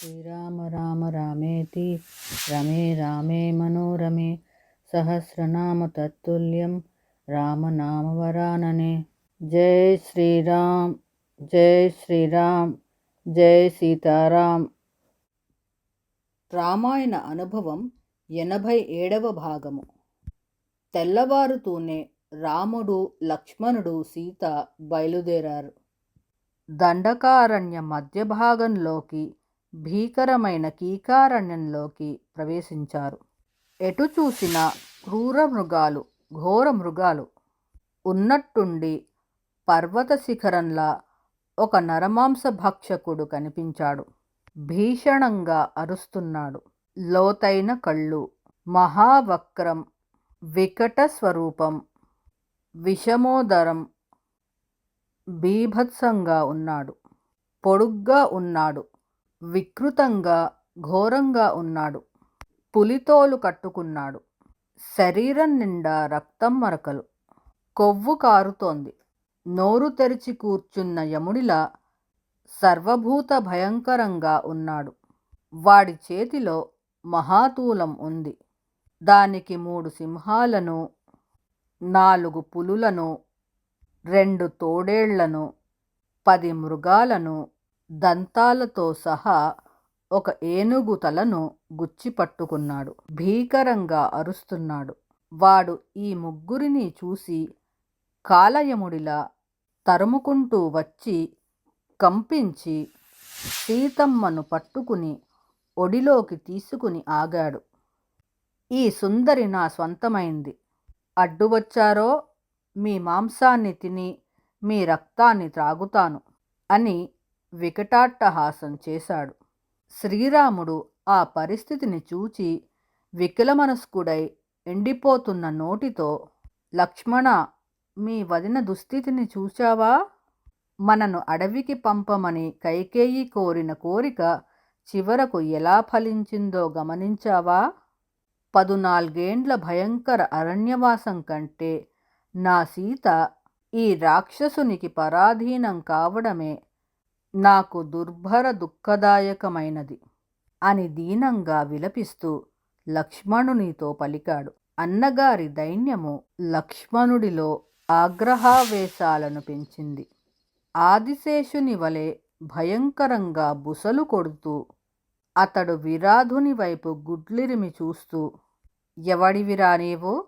శ్రీరామ రామ రామేతి రమే రామే మనోరమే సహస్రనామ తత్తుల్యం రామనామవరాననే జై శ్రీరామ్ జై శ్రీరామ్ జై సీతారాం రామాయణ అనుభవం ఎనభై ఏడవ భాగము. తెల్లవారుతూనే రాముడు లక్ష్మణుడు సీత బయలుదేరారు. దండకారణ్య మధ్య భాగంలోకి భీకరమైన కీకారణ్యంలోకి ప్రవేశించారు. ఎటు చూసినా క్రూర మృగాలు ఘోర మృగాలు. ఉన్నట్టుండి పర్వత శిఖరంలా ఒక నరమాంస భక్షకుడు కనిపించాడు. భీషణంగా అరుస్తున్నాడు. లోతైన కళ్ళు మహావక్రం వికట స్వరూపం విషమోదరం బీభత్సంగా ఉన్నాడు. పొడుగ్గా ఉన్నాడు. వికృతంగా ఘోరంగా ఉన్నాడు. పులితోలు కట్టుకున్నాడు. శరీరం నిండా రక్తం మరకలు. కొవ్వు కారుతోంది. నోరు తెరిచి కూర్చున్న యముడిలా సర్వభూత భయంకరంగా ఉన్నాడు. వాడి చేతిలో మహాతూలం ఉంది. దానికి మూడు సింహాలను నాలుగు పులులను రెండు తోడేళ్ళను పది మృగాలను దంతాలతో సహా ఒక ఏనుగు తలను గుచ్చి పట్టుకున్నాడు. భీకరంగా అరుస్తున్నాడు. వాడు ఈ ముగ్గురిని చూసి కాలయముడిలా తరుముకుంటూ వచ్చి కంపించి సీతమ్మను పట్టుకుని ఒడిలోకి తీసుకుని ఆగాడు. ఈ సుందరి నా స్వంతమైంది. అడ్డు వచ్చారో? మీ మాంసాన్ని తిని మీ రక్తాన్ని త్రాగుతాను అని వికటాట్టహాసం చేశాడు. శ్రీరాముడు ఆ పరిస్థితిని చూచి వికలమనస్కుడై ఎండిపోతున్న నోటితో లక్ష్మణ మీ వదిన దుస్థితిని చూచావా మనను అడవికి పంపమని కైకేయి కోరిన కోరిక చివరకు ఎలా ఫలించిందో గమనించావా? పదునాలుగేండ్ల భయంకర అరణ్యవాసం కంటే నా సీత ఈ రాక్షసునికి పరాధీనం కావడమే నాకు దుర్భర దుఃఖదాయకమైనది అని దీనంగా విలపిస్తూ లక్ష్మణునితో పలికాడు. అన్నగారి దైన్యము లక్ష్మణుడిలో ఆగ్రహావేశాలను పెంచింది. ఆదిశేషుని వలె భయంకరంగా బుసలు కొడుతూ అతడు విరాధుని వైపు గుడ్లిరిమి చూస్తూ ఎవడివిరా నీవు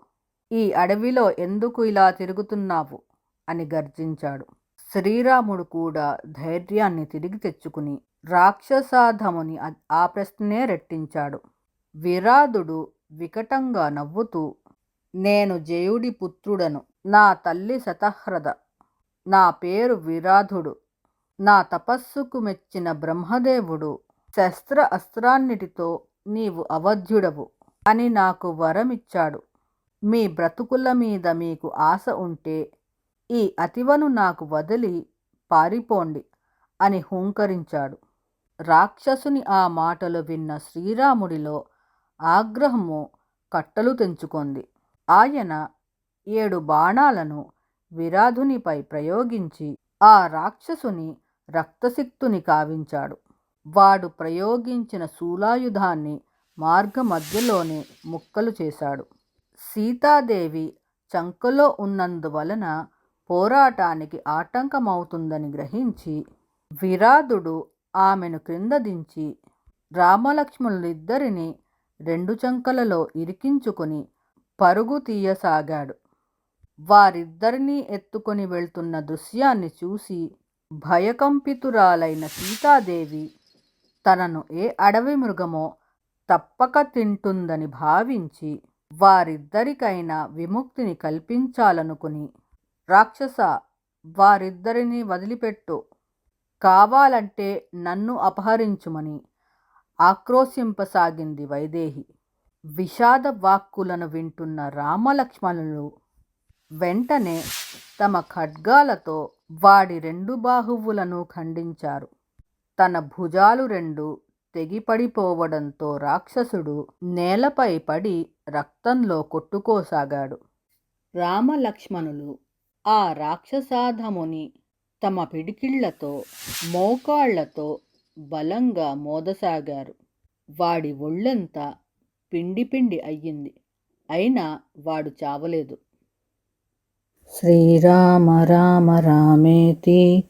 ఈ అడవిలో ఎందుకు ఇలా తిరుగుతున్నావు? అని గర్జించాడు. శ్రీరాముడు కూడా ధైర్యాన్ని తిరిగి తెచ్చుకుని రాక్షసాధముని ఆ ప్రశ్నే రెట్టించాడు. విరాధుడు వికటంగా నవ్వుతూ నేను జయుడి పుత్రుడను. నా తల్లి శతహ్రద. నా పేరు విరాధుడు. నా తపస్సుకు మెచ్చిన బ్రహ్మదేవుడు. శస్త్ర అస్త్రాన్నిటితో నీవు అవధ్యుడవు. అని నాకు వరమిచ్చాడు. మీ బ్రతుకుల మీద మీకు ఆశ ఉంటే ఈ అతివను నాకు వదిలి పారిపోండి అని హూంకరించాడు. రాక్షసుని ఆ మాటలు విన్న శ్రీరాముడిలో ఆగ్రహము కట్టలు తెంచుకుంది. ఆయన ఏడు బాణాలను విరాధునిపై ప్రయోగించి ఆ రాక్షసుని రక్తసిక్తుని కావించాడు. వాడు ప్రయోగించిన శూలాయుధాన్ని మార్గ మధ్యలోనే ముక్కలు చేశాడు. సీతాదేవి చంకలో ఉన్నందువలన పోరాటానికి ఆటంకమవుతుందని గ్రహించి విరాధుడు ఆమెను క్రింద దించి రామలక్ష్మణులిద్దరినీ రెండు చంకలలో ఇరికించుకొని పరుగు తీయసాగాడు. వారిద్దరినీ ఎత్తుకొని వెళ్తున్న దృశ్యాన్ని చూసి భయకంపితురాలైన సీతాదేవి తనను ఏ అడవి మృగమో తప్పక తింటుందని భావించి వారిద్దరికైనా విముక్తిని కల్పించాలనుకుని రాక్షస వారిద్దరిని వదిలిపెట్టు. కావాలంటే నన్ను అపహరించుమని ఆక్రోశింపసాగింది వైదేహి. విషాద వాక్కులను వింటున్న రామలక్ష్మణులు వెంటనే తమ ఖడ్గాలతో వాడి రెండు బాహువులను ఖండించారు. తన భుజాలు రెండు తెగిపడిపోవడంతో రాక్షసుడు నేలపై పడి రక్తంలో కొట్టుకోసాగాడు. రామలక్ష్మణులు ఆ రాక్షసాధముని తమ పిడికిళ్ళతో మోకాళ్ళతో బలంగా మోదసాగారు. వాడి ఒళ్ళంతా పిండి పిండి అయ్యింది. అయినా వాడు చావలేదు. శ్రీరామ రామ రామేతి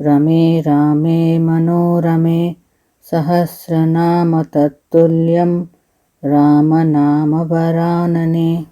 రమే రామే మనోరమే సహస్రనామ తత్తుల్యం రామనామవరాననే